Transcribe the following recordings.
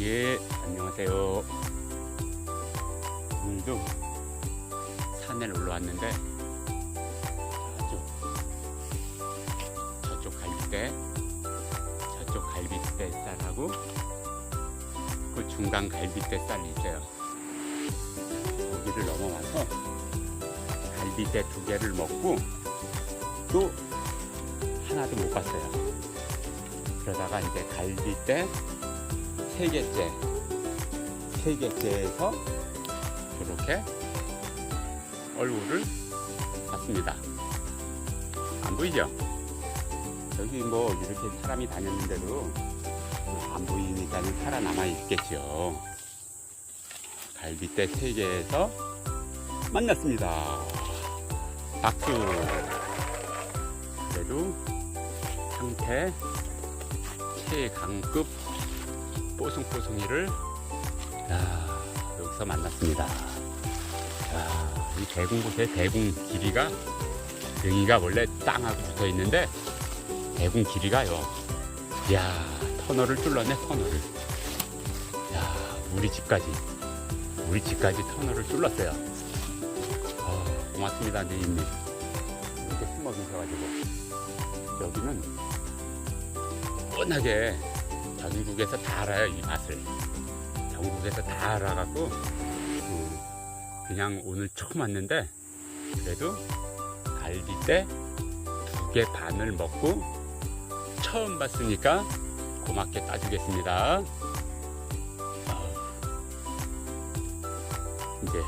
예, 안녕하세요. 오늘도 산에 올라왔는데 저쪽, 저쪽 갈비대, 저쪽 갈비대 쌀하고 그 중간 갈비대 쌀이 있어요. 거기를 넘어와서 갈비대 두 개를 먹고 또 하나도 못 봤어요. 그러다가 이제 갈비대 세 개째, 세 개째에서 이렇게 얼굴을 봤습니다. 안 보이죠? 여기 뭐 이렇게 사람이 다녔는데도 안 보이니까 는 살아남아 있겠죠. 갈비대 세 개에서 만났습니다. 박수! 그래도 상태 최강급 뽀송뽀송이를 야, 여기서 만났습니다. 야, 이 대궁 보세요. 대궁 길이가 여기가 원래 땅하고 붙어 있는데 대궁 길이가요. 야, 터널을 뚫었네 터널을. 야, 우리 집까지 우리 집까지 터널을 뚫었어요. 아, 고맙습니다, 네임님. 이렇게 숨어 계셔가지고 여기는 뻔하게 전국에서 다 알아요 이 맛을. 전국에서 다 알아갖고 음, 그냥 오늘 처음 왔는데 그래도 갈비대 두개 반을 먹고 처음 봤으니까 고맙게 따주겠습니다. 이제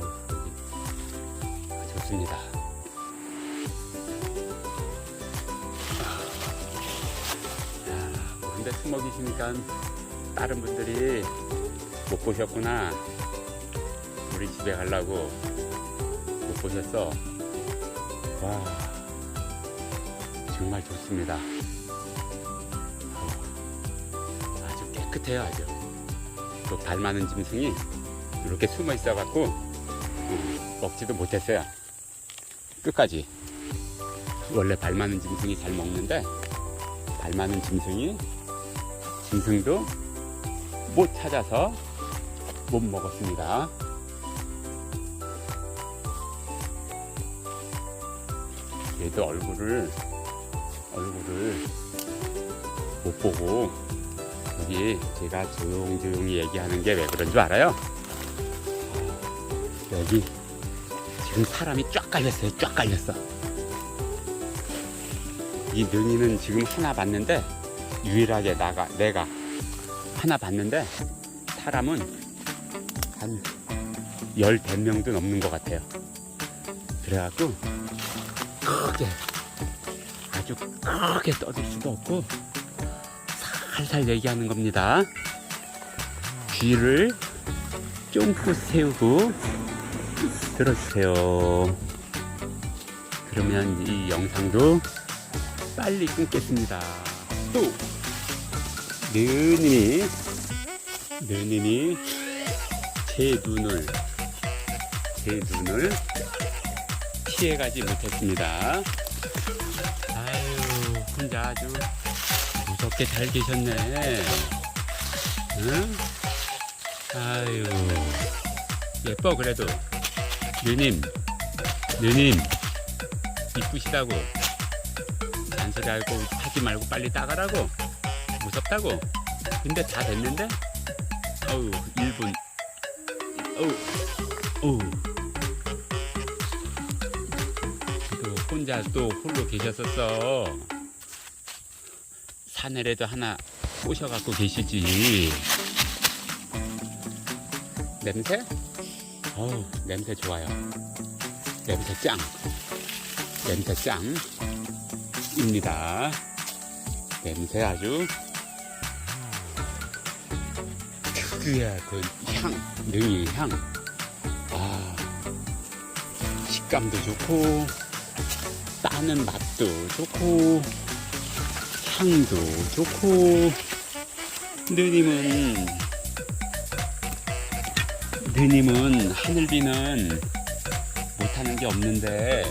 여기 좋습니다 야, 근데 숨어 계시니까 다른 분들이 못 보셨구나. 우리 집에 가려고 못 보셨어. 와, 정말 좋습니다. 어, 아주 깨끗해요, 아주. 그발 많은 짐승이 이렇게 숨어 있어갖고 음, 먹지도 못했어요. 끝까지. 원래 발 많은 짐승이 잘 먹는데 발 많은 짐승이 짐승도 못 찾아서 못 먹었습니다. 얘도 얼굴을 얼굴을 못 보고 여기 제가 조용조용히 얘기하는 게 왜 그런 줄 알아요? 여기 지금 사람이 쫙 깔렸어요. 쫙 깔렸어. 이 능이는 지금 하나 봤는데 유일하게 나가 내가 하나 봤는데 사람은 한 열댓 명도 넘는 것 같아요. 그래갖고 크게 아주 크게 떠들 수도 없고 살살 얘기하는 겁니다. 귀를 쫑긋 세우고 들어주세요. 그러면 이 영상도 빨리 끊겠습니다. 또 느님이 느님이 제 눈을 제 눈을 피해가지 못했습니다. 아유 혼자 아주 무섭게 잘 계셨네. 응? 아유 예뻐 그래도 느님 느님 이쁘시다고 잔소리 하고 하지 말고 빨리 따가라고. 무섭다고. 근데 다 됐는데? 어우 1분. 어우. 어우. 또 혼자 또 홀로 계셨었어. 사내라도 하나 꼬셔갖고 계시지. 냄새? 어우 냄새 좋아요. 냄새 짱. 냄새 짱입니다 냄새 아주 특유의 그 향, 능이 향. 아, 식감도 좋고, 따는 맛도 좋고, 향도 좋고, 느님은, 느님은 하늘비는 못하는 게 없는데,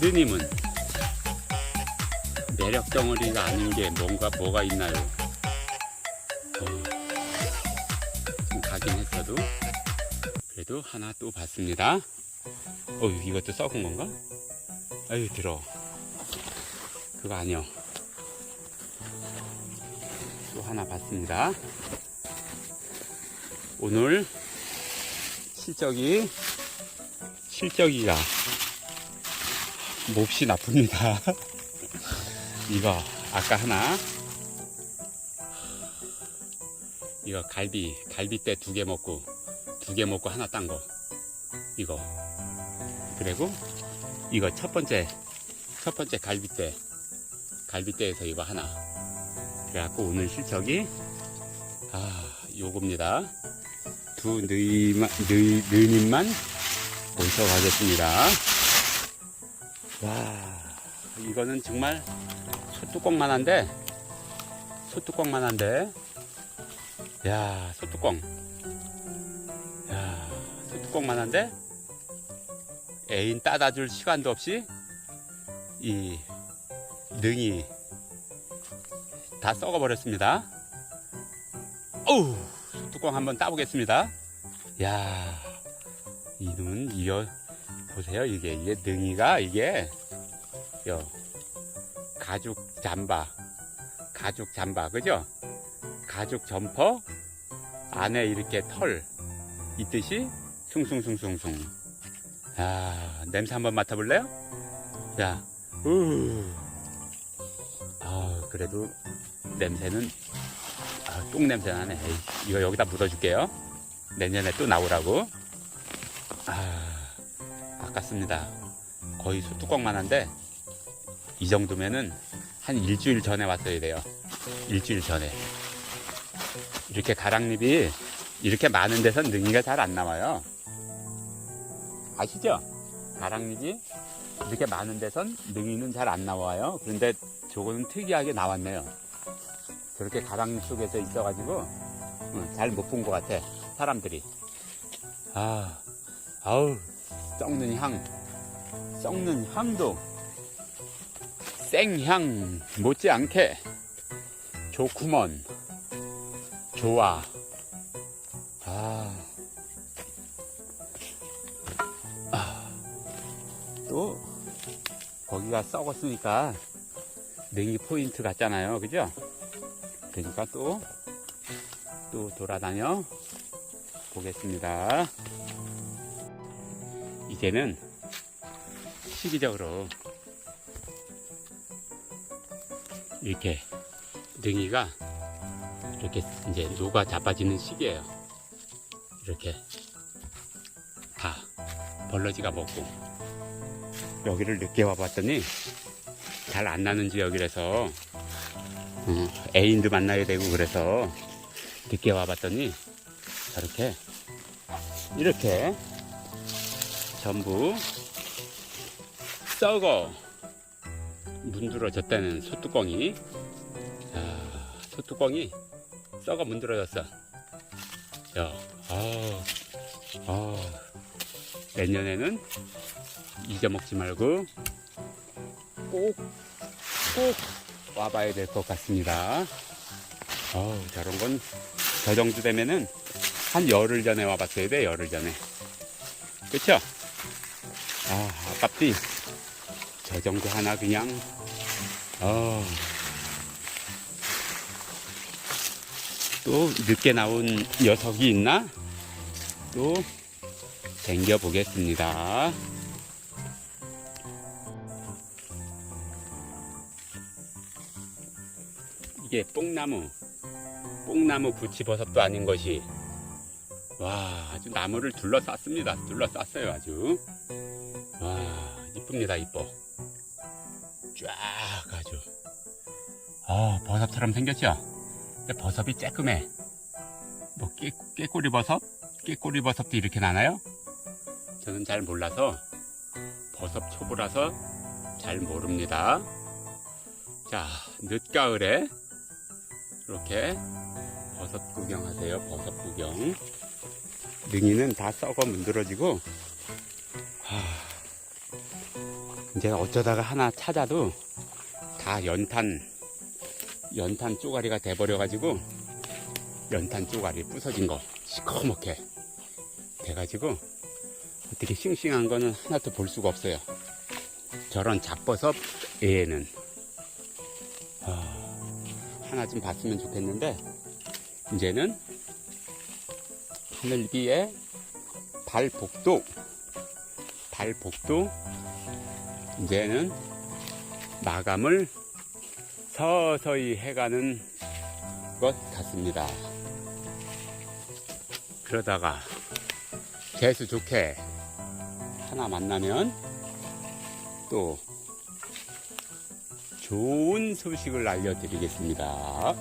느님은 매력 덩어리가 아닌 게 뭔가 뭐가 있나요? 어, 좀 가긴 했어도 그래도 하나 또 봤습니다. 어 이것도 썩은 건가? 아유 들어. 그거 아니요. 또 하나 봤습니다. 오늘 실적이 실적이야 몹시 나쁩니다. 이거 아까 하나. 이거 갈비 갈비대 두개 먹고 두 개 먹고 하나 딴 거. 이거. 그리고 이거 첫 번째 첫 번째 갈비대 갈비대에서 이거 하나. 그래갖고 오늘 실적이 아 요겁니다. 두 느이만 느, 느님만 모셔가겠습니다. 와 이거는 정말 소뚜껑만한데 소뚜껑만한데. 야 소뚜껑. 야 소뚜껑만한데 애인 따다 줄 시간도 없이 이 능이 다 썩어버렸습니다. 어우 소뚜껑 한번 따보겠습니다. 야 이놈은 이거 보세요. 이게 이게 능이가 이게 요 가죽 잠바 가죽 잠바 그죠? 가죽 점퍼 안에 이렇게 털 있듯이 숭숭숭숭숭. 아 냄새 한번 맡아볼래요? 자 우. 아 그래도 냄새는 아, 똥 냄새 나네. 에이, 이거 여기다 묻어줄게요. 내년에 또 나오라고. 아 아깝습니다. 거의 소뚜껑만한데 이 정도면은 한 일주일 전에 왔어야 돼요. 일주일 전에. 이렇게 가랑잎이 이렇게 많은 데선 능이가 잘 안 나와요. 아시죠? 가랑잎이 이렇게 많은 데선 능이는 잘 안 나와요. 그런데 저거는 특이하게 나왔네요. 저렇게 가랑잎 속에서 있어가지고 잘 못 본 것 같아. 사람들이. 아, 아우, 썩는 향. 썩는 향도 생향 못지않게 좋구먼 좋아. 아, 아, 또 거기가 썩었으니까 냉이 포인트 같잖아요. 그죠? 그러니까 또또 돌아다녀 보겠습니다. 이제는 시기적으로 이렇게 능이가 이렇게 이제 녹아 자빠지는 시기예요. 이렇게 다 벌러지가 먹고 여기를 늦게 와봤더니 잘 안 나는 지역이라서 어, 애인도 만나야 되고 그래서 늦게 와봤더니 저렇게 이렇게 전부 썩어 문드러졌다는 소뚜껑이 야, 소뚜껑이 썩어 문드러졌어. 야, 아, 아, 내년에는 잊어먹지 말고 꼭, 꼭 와봐야 될 것 같습니다. 어 저런 건 저 정도 되면은 한 열흘 전에 와봤어야 돼 열흘 전에. 그쵸? 아 아깝디 저 정도 하나 그냥 어. 또 늦게 나온 녀석이 있나? 또 댕겨 보겠습니다. 이게 뽕나무, 뽕나무 부치버섯도 아닌 것이 와 아주 나무를 둘러쌌습니다. 둘러쌌어요 아주. 와 이쁩니다 이뻐. 쫙 아주 아 버섯처럼 생겼죠? 근데 버섯이 쬐끔해 뭐 깨, 깨꼬리 버섯? 깨꼬리 버섯도 이렇게 나나요? 저는 잘 몰라서 버섯 초보라서 잘 모릅니다 자 늦가을에 이렇게 버섯 구경하세요 버섯 구경 능이는 다 썩어 문드러지고 하... 이제 어쩌다가 하나 찾아도 다 연탄 연탄 쪼가리가 돼버려 가지고 연탄 쪼가리 부서진 거 시커멓게 돼가지고 어떻게 싱싱한 거는 하나도 볼 수가 없어요. 저런 잡버섯 애에는 아, 하나 좀 봤으면 좋겠는데 이제는 하늘비에 발복도 발복도 이제는 마감을 서서히 해가는 것 같습니다. 그러다가 재수 좋게 하나 만나면 또 좋은 소식을 알려드리겠습니다.